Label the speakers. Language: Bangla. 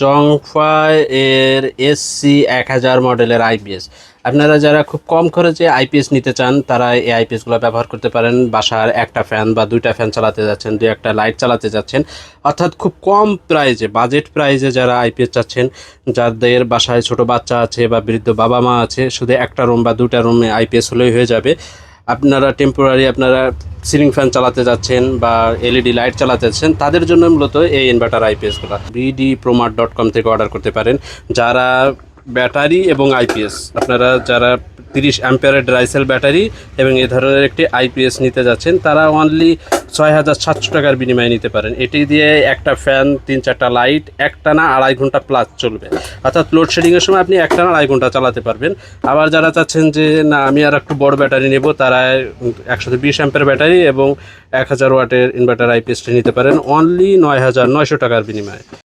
Speaker 1: চংফাই এর এসসি এক হাজার মডেলের আইপিএস আপনারা যারা খুব কম খরচে আইপিএস নিতে চান, তারা এই আইপিএসগুলো ব্যবহার করতে পারেন। বাসার একটা ফ্যান বা দুইটা ফ্যান চালাতে যাচ্ছেন, দুই একটা লাইট চালাতে যাচ্ছেন। অর্থাৎ খুব কম প্রাইজে বাজেট প্রাইজে যারা আইপিএস চাচ্ছেন, যাদের বাসায় ছোট বাচ্চা আছে বা বৃদ্ধ বাবা মা আছে, শুধু একটা রুম বা দুটা রুমে আইপিএস হলেই হয়ে যাবে। আপনারা টেম্পোরারি আপনারা সিলিং ফ্যান চালাতে যাচ্ছেন বা এলইডি লাইট চালাতে যাচ্ছেন, তাদের জন্য মূলত এই ইনভার্টার আইপিএসগুলো বিডি প্রোমার ডট কম থেকে অর্ডার করতে পারেন। যারা ব্যাটারি এবং আইপিএস আপনারা যারা তিরিশ অ্যাম্পিয়ারের ড্রাইসেল ব্যাটারি এবং এ ধরনের একটি আইপিএস নিতে যাচ্ছেন, তারা অনলি ছয় হাজার সাতশো টাকার বিনিময়ে নিতে পারেন। এটি দিয়ে একটা ফ্যান তিন চারটা লাইট একটানা আড়াই ঘণ্টা প্লাস চলবে। অর্থাৎ লোডশেডিংয়ের সময় আপনি একটানা আড়াই ঘণ্টা চালাতে পারবেন। আবার যারা চাচ্ছেন যে, না, আমি আর একটু বড় ব্যাটারি নেব, তারা একশো বিশ অ্যাম্পের ব্যাটারি এবং এক হাজার ওয়াটের ইনভার্টার আইপিএসটি নিতে পারেন অনলি নয় হাজার নয়শো টাকার বিনিময়ে।